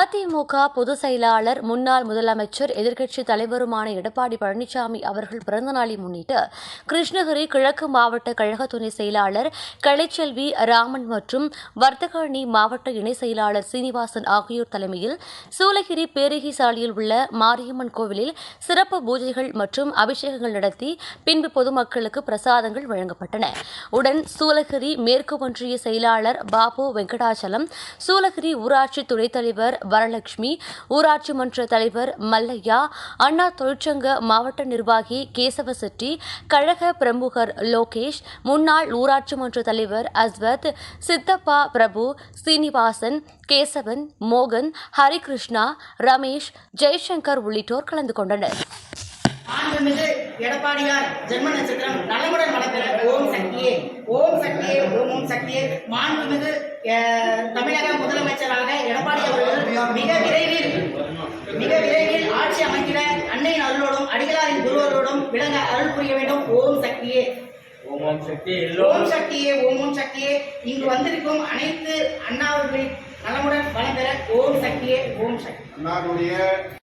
அதிமுக பொதுச் செயலாளர் முன்னாள் முதலமைச்சர் எதிர்க்கட்சித் தலைவருமான எடப்பாடி பழனிசாமி அவர்கள் பிறந்தநாளை முன்னிட்டு கிருஷ்ணகிரி கிழக்கு மாவட்ட கழக துணை செயலாளர் கலைச்செல்வி ராமன் மற்றும் வர்த்தக அணி மாவட்ட இணை செயலாளர் சீனிவாசன் ஆகியோர் தலைமையில் சூளகிரி பேரிகி சாலையில் உள்ள மாரியம்மன் கோவிலில் சிறப்பு பூஜைகள் மற்றும் அபிஷேகங்கள் நடத்தி பின்பு பொதுமக்களுக்கு பிரசாதங்கள் வழங்கப்பட்டன. உடன் சூளகிரி மேற்கு ஒன்றிய செயலாளர் பாபு வெங்கடாச்சலம் சூளகிரி ஊராட்சி துணைத் தலைவர் வரலட்சுமி ஊராட்சி மன்ற தலைவர் மல்லையா அண்ணா தொழிற்சங்க மாவட்ட நிர்வாகி கேசவ செட்டி கழக பிரமுகர் லோகேஷ் முன்னாள் ஊராட்சி மன்ற தலைவர் அஸ்வத் சித்தப்பா பிரபு சீனிவாசன் கேசவன் மோகன் ஹரிகிருஷ்ணா ரமேஷ் ஜெய்சங்கர் உள்ளிட்டோர் கலந்து கொண்டனர். மாண்புமிகு எடப்பாடியார் ஜென்ம நட்சத்திரம் நலமுடன் வளர்க்கிற ஓம் சக்தியே ஓம் சக்தியே ஓம் ஓம் சக்தியே. மாண்புமிகு தமிழக முதலமைச்சர் எடப்பாடி அவர்கள் மிக விரைவில் மிக விரைவில் ஆட்சி அமைக்கிற அன்னையின் அருளோடும் அடிகளாரின் குருவரோடும் விளங்க அருள் புரிய வேண்டும். ஓம் சக்தியே. ஓம் ஓம் சக்தி ஓம் சக்தியே ஓம் ஓம் சக்தியே. இங்கு வந்திருக்கும் அனைத்து அண்ணாவர்களின் நலமுடன் வளம் பெற ஓம் சக்தியே ஓம் சக்தி. அண்ணாருடைய